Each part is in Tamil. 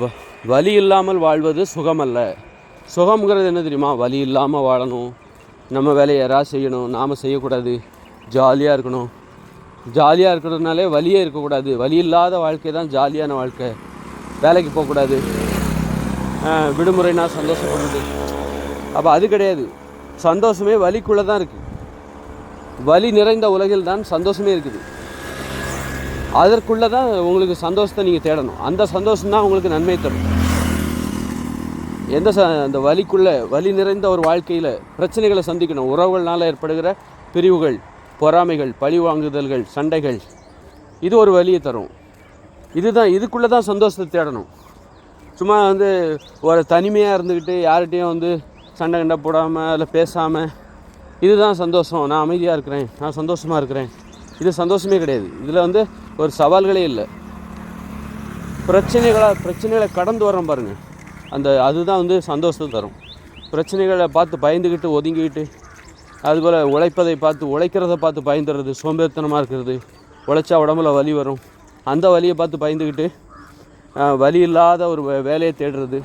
வ- வலி இல்லாமல் வாழ்வது சுகமல்ல. சுகம்ங்கிறது என்ன தெரியுமா? வலி இல்லாமல் வாழணும். நம்ம வேலையை யாராவது செய்யணும். நாம் செய்யக்கூடாது. ஜாலியாக இருக்கணும். ஜாலியாக இருக்கிறதுனாலே வலியே இருக்கக்கூடாது. வலி இல்லாத வாழ்க்கை தான் ஜாலியான வாழ்க்கை. வேலைக்கு போகக்கூடாது. விடுமுறைனா சந்தோஷப்படுது அப்போ அது கிடையாது. சந்தோஷமே வலிக்குள்ளே தான் இருக்குது வலி நிறைந்த உலகில் தான் சந்தோஷமே இருக்குது. அதற்குள்ளே தான் உங்களுக்கு சந்தோஷத்தை நீங்கள் தேடணும். அந்த சந்தோஷம் தான் உங்களுக்கு நன்மை தரும். எந்த ச அந்த வலிக்குள்ளே வலி நிறைந்த ஒரு வாழ்க்கையில் பிரச்சனைகளை சந்திக்கணும். உறவுகள்னால் ஏற்படுகிற பிரிவுகள் பொறாமைகள் பழி வாங்குதல்கள் சண்டைகள் இது ஒரு வழியை தரும். இதுதான் இதுக்குள்ளே தான் சந்தோஷத்தை தேடணும். சும்மா வந்து ஒரு தனிமையாக இருந்துக்கிட்டு யார்கிட்டையும் வந்து சண்டை கண்டை போடாமல் அதில் பேசாமல் இதுதான் சந்தோஷம். நான் அமைதியாக இருக்கிறேன். நான் சந்தோஷமாக இருக்கிறேன். இது சந்தோஷமே கிடையாது. இதில் வந்து ஒரு சவால்களே இல்லை. பிரச்சனைகளாக பிரச்சனைகளை கடந்து வரோம் பாருங்கள் அந்த அதுதான் வந்து சந்தோஷத்தை தரும். பிரச்சனைகளை பார்த்து பயந்துக்கிட்டு ஒதுங்கிக்கிட்டு அதுபோல் உழைப்பதை பார்த்து உழைக்கிறத பார்த்து பயந்துடுறது சோம்பேறித்தனமாக இருக்கிறது உழைச்சா உடம்புல வலி வரும். அந்த வலியை பார்த்து பயந்துக்கிட்டு வலி இல்லாத ஒரு வே- வேலையை தேடுறது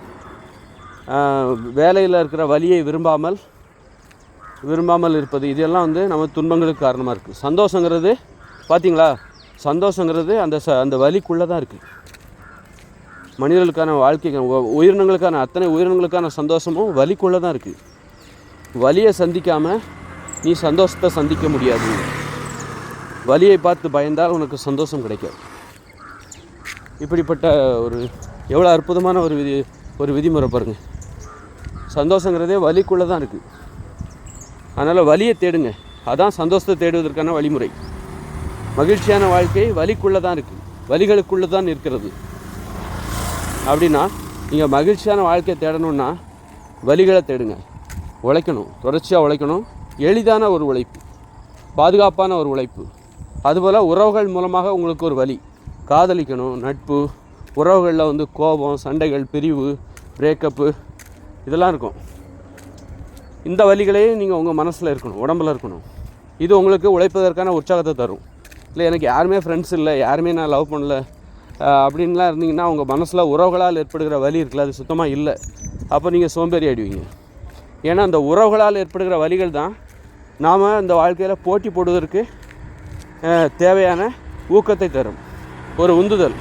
வேலையில் இருக்கிற வலியை விரும்பாமல் விரும்பாமல் இருப்பது இதெல்லாம் வந்து நம்ம துன்பங்களுக்கு காரணமாக இருக்குது சந்தோஷங்கிறது பார்த்தீங்களா சந்தோஷங்கிறது அந்த ச அந்த வலிக்குள்ளே தான் இருக்குது மனிதர்களுக்கான வாழ்க்கைக்கு உ- உயிரினங்களுக்கான அத்தனை உயிரினங்களுக்கான சந்தோஷமும் வலிக்குள்ளே தான் இருக்குது வலியை சந்திக்காமல் நீ சந்தோஷத்தை சந்திக்க முடியாது. வலியை பார்த்து பயந்தால் உனக்கு சந்தோஷம் கிடைக்காது. இப்படிப்பட்ட ஒரு எவ்வளோ அற்புதமான ஒரு விதி ஒரு விதிமுறை பாருங்கள் சந்தோஷங்கிறதே வலிக்குள்ளே தான் இருக்குது அதனால் வலியை தேடுங்க. அதான் சந்தோஷத்தை தேடுவதற்கான வழிமுறை. மகிழ்ச்சியான வாழ்க்கை வலிக்குள்ளே தான் இருக்குது வலிகளுக்குள்ளே தான் இருக்கிறது. அப்படின்னா நீங்கள் மகிழ்ச்சியான வாழ்க்கையை தேடணும்னா வலிகளை தேடுங்க. உழைக்கணும். தொடர்ச்சியாக உழைக்கணும். எளிதான ஒரு உழைப்பு. பாதுகாப்பான ஒரு உழைப்பு. அதுபோல் உறவுகள் மூலமாக உங்களுக்கு ஒரு வழி காதலிக்கணும் நட்பு உறவுகளில் வந்து கோபம் சண்டைகள் பிரிவு பிரேக்கப்பு இதெல்லாம் இருக்கும். இந்த வழிகளே நீங்கள் உங்கள் மனசில் இருக்கணும் உடம்புல இருக்கணும். இது உங்களுக்கு உழைப்பதற்கான உற்சாகத்தை தரும். இல்லை எனக்கு யாருமே ஃப்ரெண்ட்ஸ் இல்லை யாருமே நான் லவ் பண்ணல அப்படின்லாம் இருந்தீங்கன்னா உங்கள் மனசில் உறவுகளால் ஏற்படுகிற வலி இருக்குல்ல அது சுத்தமாக இல்லை. அப்போ நீங்கள் சோம்பேறி ஆயிடுவீங்க. ஏன்னா அந்த உறவுகளால் ஏற்படுகிற வழிகள் தான் நாம் இந்த வாழ்க்கையில் போட்டி போடுவதற்கு தேவையான ஊக்கத்தை தரும். ஒரு உந்துதல்.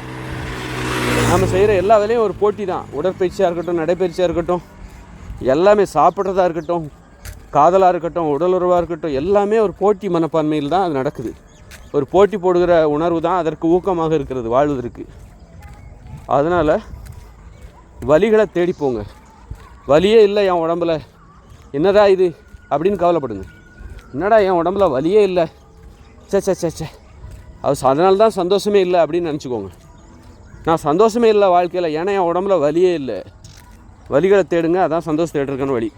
நம்ம செய்கிற எல்லா வேலையும் ஒரு போட்டி தான். உடற்பயிற்சியாக இருக்கட்டும் நடைப்பயிற்சியாக இருக்கட்டும் எல்லாமே சாப்பிட்றதா இருக்கட்டும் காதலாக இருக்கட்டும் உடலுறவாக இருக்கட்டும் எல்லாமே ஒரு போட்டி மனப்பான்மையில் தான் அது நடக்குது. ஒரு போட்டி போடுகிற உணர்வு தான் அதற்கு ஊக்கமாக இருக்கிறது வாழ்வதற்கு. அதனால் வலிகளை தேடிப்போங்க வலியே இல்லை என் உடம்புல. என்னடா இது? அப்படின்னு கவலைப்படுங்க. என்னடா என் உடம்புல வலியே இல்லை? சே சே சே சே அது அதனால தான் சந்தோஷமே இல்லை அப்படின்னு நினச்சிக்கோங்க. நான் சந்தோஷமே இல்லை வாழ்க்கையில். ஏன்னா என் உடம்புல வலியே இல்லை. வலிகளை தேடுங்க அதான் சந்தோஷம் தேடுறதுக்கான வழி.